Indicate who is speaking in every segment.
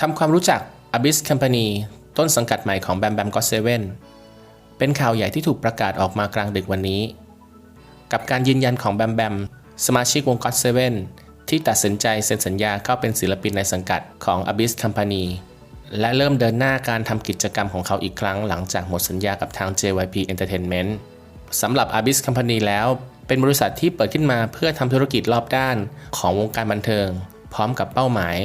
Speaker 1: ทำความรู้จัก Abyss Company ต้นสังกัดใหม่ของ Bam Bam God Seven เป็นข่าวใหญ่ที่ถูกประกาศออกมากลางดึกวันนี้ กับการยืนยันของ Bam Bam สมาชิกวง God Seven ที่ตัดสินใจเซ็นสัญญาเข้าเป็นศิลปินในสังกัดของ Abyss Company และเริ่มเดินหน้าการทำกิจกรรมของเขาอีกครั้งหลังจากหมดสัญญากับทาง JYP Entertainment สำหรับ Abyss Company แล้ว เป็นบริษัทที่เปิดขึ้นมาเพื่อทำธุรกิจรอบด้านของวงการบันเทิง พร้อมกับเป้าหมาย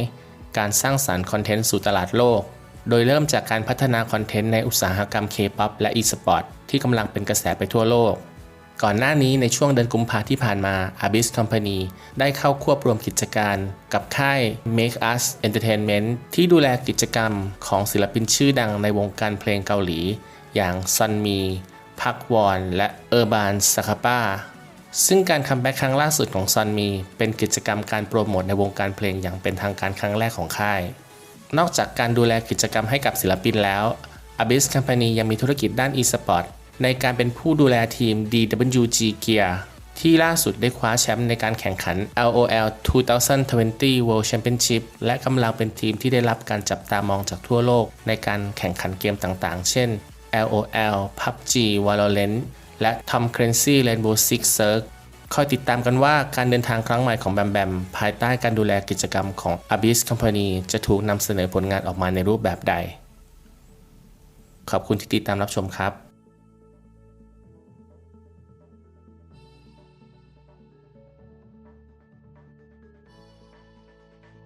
Speaker 1: การสร้างสารรค์คอนเทนต์สู่ตลาดโลก โดยเริ่มจากการพัฒนาคอนเทนต์ในอุตสาหกรรม K-POP และ e-sport ที่กำลังเป็นกระแสไปทั่วโลก ก่อนหน้านี้ในช่วงเดือนกุมภาที่ผ่านมา Abyss Company ได้เข้าควบรวมกิจการกับค่าย Make Us Entertainment ที่ดูแลกิจกรรมของศิลปินชื่อดังในวงการเพลงเกาหลี อย่างซันมีพักวอนและเออร์บานสคาปา ซึ่งการคัมแบ็กครั้งล่าสุดของซันมี เป็นกิจกรรมการโปรโมทในวงการเพลงอย่างเป็นทางการครั้งแรกของค่าย นอกจากการดูแลกิจกรรมให้กับศิลปินแล้ว Abyss Company ยังมีธุรกิจด้าน e-sport ในการเป็นผู้ดูแลทีม DWG Gear ที่ล่าสุดได้คว้าแชมป์ในการแข่งขัน LOL 2020 World Championship และกำลังเป็นทีมที่ได้รับการจับตามองจากทั่วโลก ในการแข่งขันเกมต่างๆ เช่น LOL PUBG Valorant และ Tom Clancy Rainbow Six Siege คอยติดตามกันว่าการเดินทางครั้งใหม่ของแบมแบม ภายใต้การดูแลกิจกรรมของ Abyss Company จะถูกนำเสนอผลงานออกมาในรูปแบบใด ขอบคุณที่ติดตามรับชมครับ